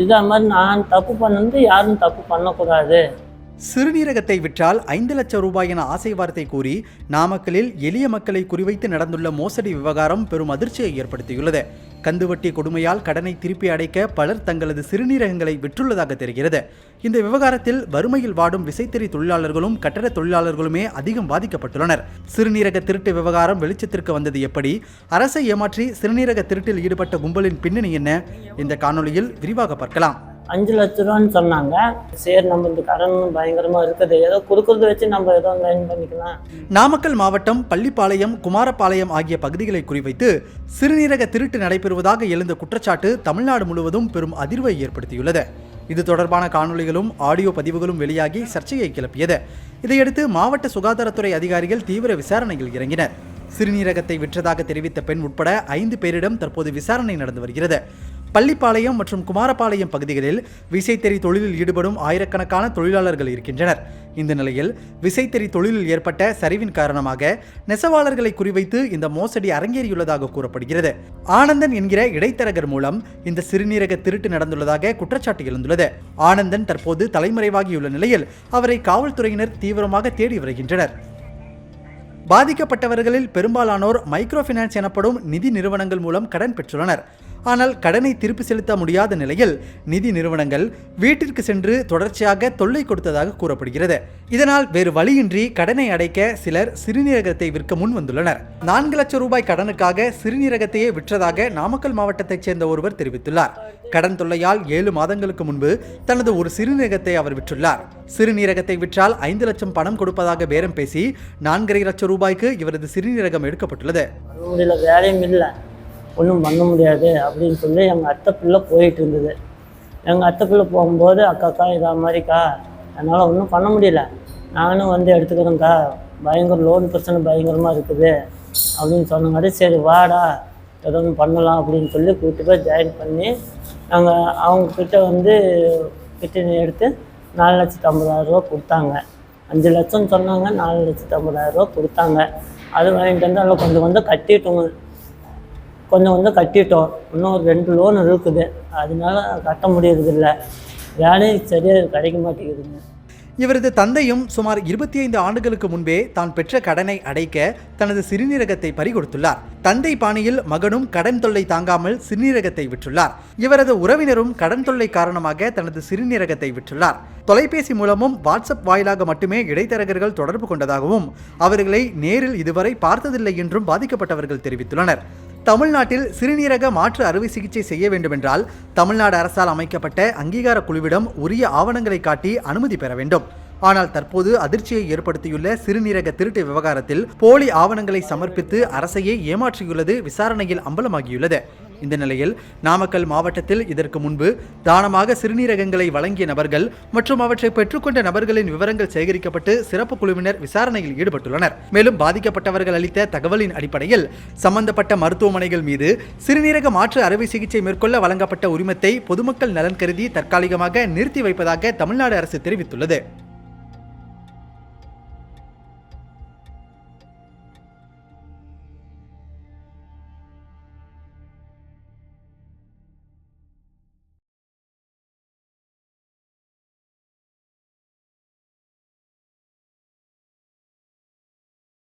இதான் மாதிரி நான் தப்பு பண்ணது யாரும் தப்பு பண்ணக்கூடாது. சிறுநீரகத்தை விற்றால் ஐந்து லட்சம் ரூபாய் என ஆசை வார்த்தை கூறி நாமக்கலில் எளிய மக்களை குறிவைத்து நடந்துள்ள மோசடி விவகாரம் பெரும் அதிர்ச்சியை ஏற்படுத்தியுள்ளது. கந்துவட்டி கொடுமையால் கடனை திருப்பி அடைக்க பலர் தங்களது சிறுநீரகங்களை விற்றுள்ளதாக தெரிகிறது. இந்த விவகாரத்தில் வறுமையில் வாடும் விசைத்தறி தொழிலாளர்களும் கட்டட தொழிலாளர்களுமே அதிகம் பாதிக்கப்பட்டுள்ளனர். சிறுநீரக திருட்டு விவகாரம் வெளிச்சத்திற்கு வந்தது எப்படி? அரசை ஏமாற்றி சிறுநீரக திருட்டில் ஈடுபட்ட கும்பலின் பின்னணி என்ன? இந்த காணொளியில் விரிவாக பார்க்கலாம். அஞ்சு லட்ச ரூபான்னு சொன்னாங்க. சரி நம்ம இந்த கடன் பயங்கரமாக இருக்குது. ஏதோ கொடுக்கறத வச்சு நம்ம ஏதோ லைன் பண்ணிக்கலாம். நாமக்கல் மாவட்டம் பள்ளிப்பாளையம் குமாரபாளையம் ஆகிய பகுதிகளை குறிவைத்து சிறுநீரக திருட்டு நடைபெறுவதாக எழுந்த குற்றச்சாட்டு தமிழ்நாடு முழுவதும் பெரும் அதிர்வை ஏற்படுத்தியுள்ளது. இது தொடர்பான காணொளிகளும் ஆடியோ பதிவுகளும் வெளியாகி சர்ச்சையை கிளப்பியது. இதையடுத்து மாவட்ட சுகாதாரத்துறை அதிகாரிகள் தீவிர விசாரணையில் இறங்கினர். சிறுநீரகத்தை விற்றதாக தெரிவித்த பெண் உட்பட ஐந்து பேரிடம் தற்போது விசாரணை நடந்து வருகிறது. பள்ளிப்பாளையம் மற்றும் குமாரபாளையம் பகுதிகளில் விசைத்தறி தொழிலில் ஈடுபடும் ஆயிரக்கணக்கான தொழிலாளர்கள் இருக்கின்றனர். இந்த நிலையில் விசைத்தறி தொழிலில் ஏற்பட்ட சரிவின் காரணமாக நெசவாளர்களை குறிவைத்து இந்த மோசடி அரங்கேறியுள்ளதாக கூறப்படுகிறது. ஆனந்தன் என்கிற இடைத்தரகர் மூலம் இந்த சிறுநீரக திருட்டு நடந்துள்ளதாக குற்றச்சாட்டு எழுந்துள்ளது. ஆனந்தன் தற்போது தலைமறைவாகியுள்ள நிலையில் அவரை காவல்துறையினர் தீவிரமாக தேடி வருகின்றனர். பாதிக்கப்பட்டவர்களில் பெரும்பாலானோர் மைக்ரோ ஃபினான்ஸ் எனப்படும் நிதி நிறுவனங்கள் மூலம் கடன் பெற்றுள்ளனர். ஆனால் கடனை திருப்பி செலுத்த முடியாத நிலையில் நிதி நிறுவனங்கள் வீட்டிற்கு சென்று தொடர்ச்சியாக தொல்லை கொடுத்ததாக கூறப்படுகிறது. இதனால் வேறு வழியின்றி கடனை அடைக்க சிலர் சிறுநீரகத்தை விற்க முன் வந்துள்ளனர். நான்கு லட்சம் ரூபாய் கடனுக்காக சிறுநீரகத்தையே விற்றதாக நாமக்கல் மாவட்டத்தைச் சேர்ந்த ஒருவர் தெரிவித்துள்ளார். கடன் தொல்லையால் ஏழு மாதங்களுக்கு முன்பு தனது ஒரு சிறுநீரகத்தை அவர் விற்றுள்ளார். சிறுநீரகத்தை விற்றால் ஐந்து லட்சம் பணம் கொடுப்பதாக பேரம் பேசி நான்கரை லட்சம் ரூபாய்க்கு இவரது சிறுநீரகம் எடுக்கப்பட்டுள்ளது. ஒன்றும் பண்ண முடியாது அப்படின்னு சொல்லி எங்கள் அத்தை பிள்ளை போயிட்டு இருந்தது. எங்கள் அத்தை பிள்ளை போகும்போது அக்காக்கா இதா மாதிரிக்கா என்னால் ஒன்றும் பண்ண முடியல. நானும் வந்து எடுத்துக்கிறேங்க்கா பயங்கர லோன் பிரச்சனை பயங்கரமாக இருக்குது. அப்படின்னு சொன்னங்காட்டி சரி வாடா ஏதோ ஒன்று பண்ணலாம் அப்படின்னு சொல்லி கூப்பிட்டு போய் ஜாயின் பண்ணி நாங்கள் அவங்கக்கிட்ட வந்து கிட்ட எடுத்து நாலு லட்சத்து ஐம்பதாயிரம் ரூபா கொடுத்தாங்க. அஞ்சு லட்சம் சொன்னாங்க நாலு லட்சத்து ஐம்பதாயிரம் ரூபா கொடுத்தாங்க. அது வாங்கிட்டு வந்து அதில் கொஞ்சம் கொஞ்சம் கட்டிட்டோங்க கொஞ்சம் கொஞ்சம் கட்டிட்டோம். இன்னும் ஒரு ரெண்டு லோன் இருக்குது. அதனால கட்ட முடியறதில்ல. வேலையும் சரியாக கிடைக்க மாட்டேங்குதுங்க. இவரது தந்தையும் சுமார் இருபத்தி ஐந்து ஆண்டுகளுக்கு முன்பே தான் பெற்ற கடனை அடைக்க தனது சிறுநீரகத்தை பறிகொடுத்துள்ளார். தந்தை பாணியில் மகனும் கடன் தொல்லை தாங்காமல் சிறுநீரகத்தை விற்றுள்ளார். இவரது உறவினரும் கடன் தொல்லை காரணமாக தனது சிறுநீரகத்தை விற்றுள்ளார். தொலைபேசி மூலமும் வாட்ஸ்அப் வாயிலாக மட்டுமே இடைத்தரகர்கள் தொடர்பு கொண்டதாகவும் அவர்களை நேரில் இதுவரை பார்த்ததில்லை என்றும் பாதிக்கப்பட்டவர்கள் தெரிவித்துள்ளனர். தமிழ்நாட்டில் சிறுநீரக மாற்று அறுவை சிகிச்சை செய்ய வேண்டுமென்றால் தமிழ்நாடு அரசால் அமைக்கப்பட்ட அங்கீகார குழுவிடம் உரிய ஆவணங்களை காட்டி அனுமதி பெற வேண்டும். ஆனால் தற்போது அதிர்ச்சியை ஏற்படுத்தியுள்ள சிறுநீரக திருட்டு விவகாரத்தில் போலி ஆவணங்களை சமர்ப்பித்து அரசையே ஏமாற்றியுள்ளது விசாரணையில் அம்பலமாகியுள்ளது. இந்த நிலையில் நாமக்கல் மாவட்டத்தில் இதற்கு முன்பு தானமாக சிறுநீரகங்களை வழங்கிய நபர்கள் மற்றும் அவற்றை பெற்றுக்கொண்ட நபர்களின் விவரங்கள் சேகரிக்கப்பட்டு சிறப்பு குழுவினர் விசாரணையில் ஈடுபட்டுள்ளனர். மேலும் பாதிக்கப்பட்டவர்கள் அளித்த தகவலின் அடிப்படையில் சம்பந்தப்பட்ட மருத்துவமனைகள் மீது சிறுநீரக மாற்று அறுவை சிகிச்சை மேற்கொள்ள வழங்கப்பட்ட உரிமத்தை பொதுமக்கள் நலன் கருதி தற்காலிகமாக நிறுத்தி வைப்பதாக தமிழ்நாடு அரசு தெரிவித்துள்ளது.